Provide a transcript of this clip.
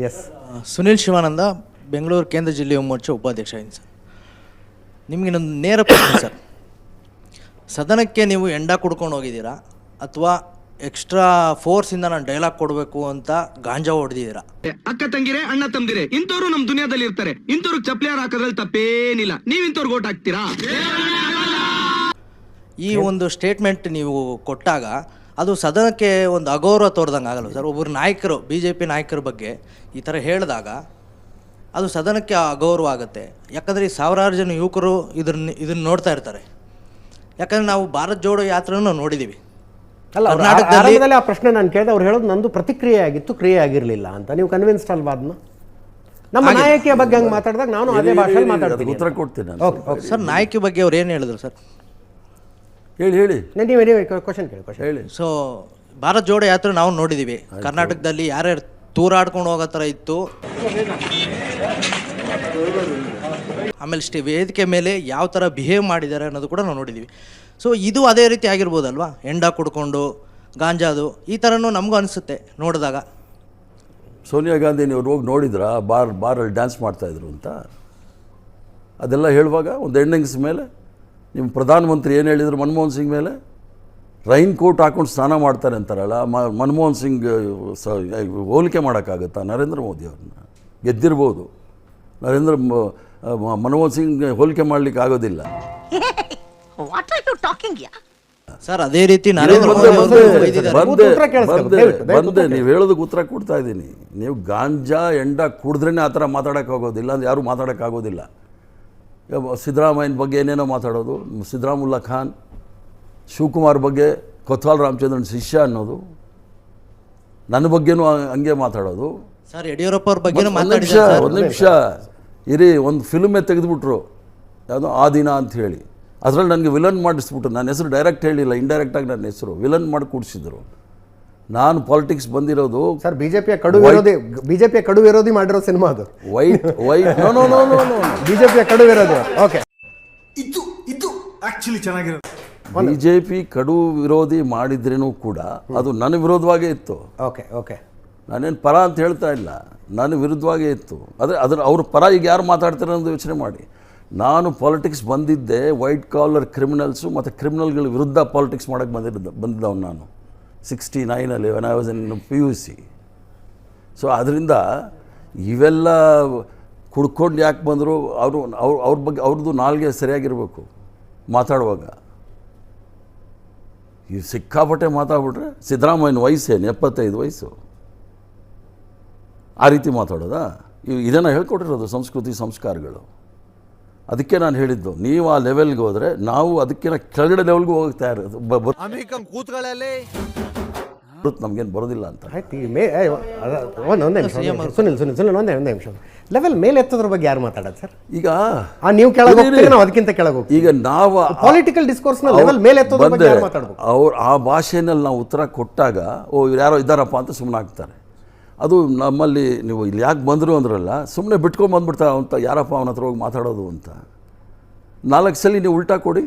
S Sunil Shivananda Bengaluru ಕೇಂದ್ರ ಜಿಲ್ಲೆ ಮೋರ್ಚಾ ಉಪಾಧ್ಯಕ್ಷ ಇದ್ದೀನಿ ಸರ್ ನಿಮಗೆ ನನ್ನ ನೇರ ಪ್ರಶ್ನೆ ಸರ್ ಸದನಕ್ಕೆ ನೀವು ಎಂಡ ಕುಡ್ಕೊಂಡು ಹೋಗಿದ್ದೀರಾ ಅಥವಾ ಎಕ್ಸ್ಟ್ರಾ ಫೋರ್ಸಿಂದ ನಾನು ಡೈಲಾಗ್ ಕೊಡಬೇಕು ಅಂತ ಗಾಂಜಾ ಹೊಡೆದಿದ್ದೀರಾ ಅಕ್ಕ ತಂಗಿರೆ ಅಣ್ಣ ತಂದಿರೆ ಇಂಥವ್ರು ನಮ್ಮ ದುನಿಯಾದಲ್ಲಿ ಇರ್ತಾರೆ ಇಂಥವ್ರಿಗೆ ಚಪ್ಲಿಯಾರ ಹಾಕೋದ್ರಲ್ಲಿ ತಪ್ಪೇನಿಲ್ಲ ನೀವು ಇಂಥವ್ರಿಗೆ ಓಟ್ ಹಾಕ್ತೀರಾ ಈ ಒಂದು ಸ್ಟೇಟ್ಮೆಂಟ್ ನೀವು ಕೊಟ್ಟಾಗ ಅದು ಸದನಕ್ಕೆ ಒಂದು ಅಗೌರವ ತೋರ್ದಂಗೆ ಆಗಲ್ಲ ಸರ್. ಒಬ್ಬರು ನಾಯಕರು ಬಿ ಜೆ ಪಿ ನಾಯಕರ ಬಗ್ಗೆ ಈ ಥರ ಹೇಳಿದಾಗ ಅದು ಸದನಕ್ಕೆ ಅಗೌರವ ಆಗುತ್ತೆ. ಯಾಕಂದರೆ ಈ ಸಾವಿರಾರು ಜನ ಯುವಕರು ಇದನ್ನ ಇದನ್ನು ನೋಡ್ತಾ ಇರ್ತಾರೆ. ಯಾಕಂದರೆ ನಾವು ಭಾರತ್ ಜೋಡೋ ಯಾತ್ರೆಯನ್ನು ನೋಡಿದ್ದೀವಿ ಅಲ್ಲ ಅವ್ರು ಕರ್ನಾಟಕದಲ್ಲಿ- ಆ ಪ್ರಶ್ನೆ ನಾನು ಕೇಳಿದೆ ಅವ್ರು ಹೇಳೋದು ನಂದು ಪ್ರತಿಕ್ರಿಯೆ ಆಗಿತ್ತು ಕ್ರಿಯೆ ಆಗಿರಲಿಲ್ಲ ಅಂತ. ನೀವು ಕನ್ವಿನ್ಸ್ಡ್ ಅಲ್ವಾ ಅದನ್ನ ನಮ್ಮ ನಾಯಕಿಯ ಬಗ್ಗೆ ಹಂಗೆ ಮಾತಾಡಿದಾಗ ನಾನು ಅದೇ ಭಾಷೆಯಲ್ಲಿ ಮಾತಾಡ್ತೀನಿ ಉತ್ತರ ಕೊಡ್ತೀನಿ ನಾನು. Okay okay. ಸರ್ ನಾಯಕಿ ಬಗ್ಗೆ ಅವ್ರು ಏನು ಹೇಳಿದ್ರು ಸರ್? ಹೇಳಿ ಹೇಳಿ. ನೀವು ನೀವು ಕ್ವಶನ್ ಕೇಳಿ ಕ್ವಶನ್ ಹೇಳಿ. ಸೊ ಭಾರತ್ ಜೋಡ ಯಾತ್ರೆ ನಾವು ನೋಡಿದ್ದೀವಿ ಕರ್ನಾಟಕದಲ್ಲಿ ಯಾರ್ಯಾರು ತೂರಾಡ್ಕೊಂಡು ಹೋಗೋ ಥರ ಇತ್ತು. ಆಮೇಲೆ ಸ್ಟೇ ವೇದಿಕೆ ಮೇಲೆ ಯಾವ ಥರ ಬಿಹೇವ್ ಮಾಡಿದ್ದಾರೆ ಅನ್ನೋದು ಕೂಡ ನಾವು ನೋಡಿದ್ದೀವಿ ಸೊ ಇದು ಅದೇ ರೀತಿ ಆಗಿರ್ಬೋದಲ್ವಾ? ಎಂಡ ಕುಡ್ಕೊಂಡು ಗಾಂಜಾದು ಈ ಥರನೂ ನಮಗೂ ಅನಿಸುತ್ತೆ ನೋಡಿದಾಗ. ಸೋನಿಯಾ ಗಾಂಧಿ ನೀವು ಹೋಗಿ ನೋಡಿದ್ರಾ? ಬಾರ್ ಬಾರಲ್ಲಿ ಡ್ಯಾನ್ಸ್ ಮಾಡ್ತಾಯಿದ್ರು ಅಂತ. ಅದೆಲ್ಲ ಹೇಳುವಾಗ ಒಂದು ಎಂಡಿಂಗ್ಸ್ ಮೇಲೆ ನಿಮ್ಮ ಪ್ರಧಾನಮಂತ್ರಿ ಏನು ಹೇಳಿದರು ಮನಮೋಹನ್ ಸಿಂಗ್ ಮೇಲೆ? ರೈನ್ ಕೋಟ್ ಹಾಕೊಂಡು ಸ್ನಾನ ಮಾಡ್ತಾರೆ ಅಂತಾರಲ್ಲ ಮ ಮನಮೋಹನ್ ಸಿಂಗ್ ಸ ಹೋಲಿಕೆ ಮಾಡೋಕ್ಕಾಗತ್ತಾ ನರೇಂದ್ರ ಮೋದಿ ಅವ್ರನ್ನ? ಗೆದ್ದಿರ್ಬೋದು. ನರೇಂದ್ರ ಮನಮೋಹನ್ ಸಿಂಗ್ ಹೋಲಿಕೆ ಮಾಡ್ಲಿಕ್ಕೆ ಆಗೋದಿಲ್ಲ? ಸರ್ ಅದೇ ರೀತಿ ನರೇಂದ್ರ ಬಂದೆ, ನೀವು ಹೇಳೋದಕ್ಕೆ ಉತ್ತರ ಕೊಡ್ತಾ ಇದ್ದೀನಿ. ನೀವು ಗಾಂಜಾ ಎಂಡ ಕುಡಿದ್ರೇ ಆ ಥರ ಮಾತಾಡೋಕ್ಕಾಗೋದಿಲ್ಲ ಅಂದ್ರೆ ಯಾರು ಮಾತಾಡೋಕ್ಕಾಗೋದಿಲ್ಲ. ಸಿದ್ದರಾಮಯ್ಯನ ಬಗ್ಗೆ ಏನೇನೋ ಮಾತಾಡೋದು ಸಿದ್ದರಾಮುಲ್ಲಾ ಖಾನ್ ಶಿವಕುಮಾರ್ ಬಗ್ಗೆ ಕೊತ್ವಾಲ್ ರಾಮಚಂದ್ರನ್ ಶಿಷ್ಯ ಅನ್ನೋದು ನನ್ನ ಬಗ್ಗೆನೂ ಹಂಗೆ ಮಾತಾಡೋದು. ಸರ್ ಯಡಿಯೂರಪ್ಪ ಅವ್ರ ಬಗ್ಗೆ ಒಂದು ನಿಮಿಷ. ಒಂದು ನಿಮಿಷ. ಇರಿ ಒಂದು ಫಿಲ್ಮೇ ತೆಗೆದುಬಿಟ್ರು. ಯಾವುದೋ ಆ ದಿನ ಅಂತ ಹೇಳಿ. ಅದರಲ್ಲಿ ನನಗೆ ವಿಲನ್ ಮಾಡಿಸ್ಬಿಟ್ರು. ನನ್ನ ಹೆಸರು ಡೈರೆಕ್ಟ್ ಹೇಳಿಲ್ಲ ಇಂಡೈರೆಕ್ಟಾಗಿ ನನ್ನ ಹೆಸರು. ವಿಲನ್ ಮಾಡಿ ಕೂಡಿಸಿದ್ರು. ನಾನು ಪಾಲಿಟಿಕ್ಸ್ ಬಂದಿರೋದು ಸರ್ ಬಿಜೆಪಿಯ ಕಡು ವಿರೋಧಿ ಬಿಜೆಪಿಯ ಕಡು ವಿರೋಧಿ ಮಾಡಿರೋ ಸಿನಿಮಾ ಅದು. Wait wait no no no no no ಬಿಜೆಪಿಯ ಕಡು ವಿರೋಧಿ ಓಕೆ ಇದು ಇದು ಆಕ್ಚುಲಿ ಚೆನ್ನಾಗಿರೋದು. ಬಿಜೆಪಿ ಜೆ ಪಿ ಕಡು ವಿರೋಧಿ ಮಾಡಿದ್ರೇನೂ ಕೂಡ ಅದು ನನ್ನ ವಿರೋಧವಾಗೇ ಇತ್ತು. ಓಕೆ ಓಕೆ ನಾನೇನು ಪರ ಅಂತ ಹೇಳ್ತಾ ಇಲ್ಲ. ನನ್ನ ವಿರುದ್ಧವಾಗೇ ಇತ್ತು. ಆದರೆ ಅದ್ರ ಅವ್ರ ಪರ ಈಗ ಯಾರು ಮಾತಾಡ್ತಾರೆ ಅನ್ನೋದು ಯೋಚನೆ ಮಾಡಿ. ನಾನು ಪಾಲಿಟಿಕ್ಸ್ ಬಂದಿದ್ದೆ ವೈಟ್ ಕಾಲರ್ ಕ್ರಿಮಿನಲ್ಸು ಮತ್ತು ಕ್ರಿಮಿನಲ್ಗಳ ವಿರುದ್ಧ ಪಾಲಿಟಿಕ್ಸ್ ಮಾಡೋಕ್ಕೆ ಬಂದಿರೋದು ಬಂದಿದ್ದವನು ನಾನು. Sixty ನೈನಲ್ಲಿ when I was in P U C so ಅದರಿಂದ ಇವೆಲ್ಲ ಕುಡ್ಕೊಂಡು ಯಾಕೆ ಬಂದರು ಅವರು, ಅವ್ರ ಅವ್ರ ಬಗ್ಗೆ, ಅವ್ರದ್ದು ನಾಲ್ಗೆ ಸರಿಯಾಗಿರಬೇಕು ಮಾತಾಡುವಾಗ. ಈ ಸಿಕ್ಕಾಪಟ್ಟೆ ಮಾತಾಡ್ಬಿಟ್ರೆ ಸಿದ್ದರಾಮಯ್ಯನ ವಯಸ್ಸೇನು ಎಪ್ಪತ್ತೈದು ವಯಸ್ಸು. ಆ ರೀತಿ ಮಾತಾಡೋದಾ? ಇವು ಇದನ್ನು ಹೇಳ್ಕೊಟ್ಟಿರೋದು ಸಂಸ್ಕೃತಿ ಸಂಸ್ಕಾರಗಳು. ಅದಕ್ಕೆ ನಾನು ಹೇಳಿದ್ದು, ನೀವು ಆ ಲೆವೆಲ್ಗೆ ಹೋದರೆ ನಾವು ಅದಕ್ಕಿಂತ ಕೆಳಗಡೆ ಲೆವೆಲ್ಗೂ ಹೋಗ್ತಾ ಇರೋದು ಬರುತ್ತೆ ನಮಗೇನು ಬರೋದಿಲ್ಲ ಅಂತ. ಆಯ್ತು ಈ ಮೇ ಒಂದೇ ನಿಮಿಷ ಒಂದೇ ನಿಮಿಷ. ಸುನಿಲ್ ಸುನಿಲ್ ಸುನಿಲ್ ಒಂದೇ ಒಂದೇ ನಿಮಿಷ. ಲೆವೆಲ್ ಮೇಲೆ ಎತ್ತೋದ್ರ ಬಗ್ಗೆ ಯಾರು ಮಾತಾಡೋದು ಸರ್? ಈಗ ಆ ನೀವು ಕೆಳಗೆ ನಾವು ಅದಕ್ಕಿಂತ ಕೆಳಗೆ ಹೋಗ್ತೀವಿ. ಈಗ ನಾವು ಪೊಲಿಟಿಕಲ್ ಡಿಸ್ಕೋರ್ಸ್ನ ಲೆವೆಲ್ ಮೇಲೆ ಎತ್ತೋದ್ರ ಬಗ್ಗೆ ಯಾರು ಮಾತಾಡಬೇಕು? ಅವ್ರು ಆ ಭಾಷೆನಲ್ಲಿ ನಾವು ಉತ್ತರ ಕೊಟ್ಟಾಗ ಓ ಇವ್ರು ಯಾರೋ ಇದ್ದಾರಪ್ಪ ಅಂತ ಸುಮ್ಮನೆ ಆಗ್ತಾರೆ. ಅದು ನಮ್ಮಲ್ಲಿ ನೀವು ಇಲ್ಲಿ ಯಾಕೆ ಬಂದರು ಅಂದ್ರಲ್ಲ ಸುಮ್ಮನೆ ಬಿಟ್ಕೊಂಡು ಬಂದ್ಬಿಡ್ತಾರೆ ಅಂತ ಯಾರಪ್ಪ ಅವನ ಹತ್ರ ಹೋಗಿ ಮಾತಾಡೋದು ಅಂತ. ನಾಲ್ಕು ಸಲ ನೀವು ಉಲ್ಟಾ ಕೊಡಿ.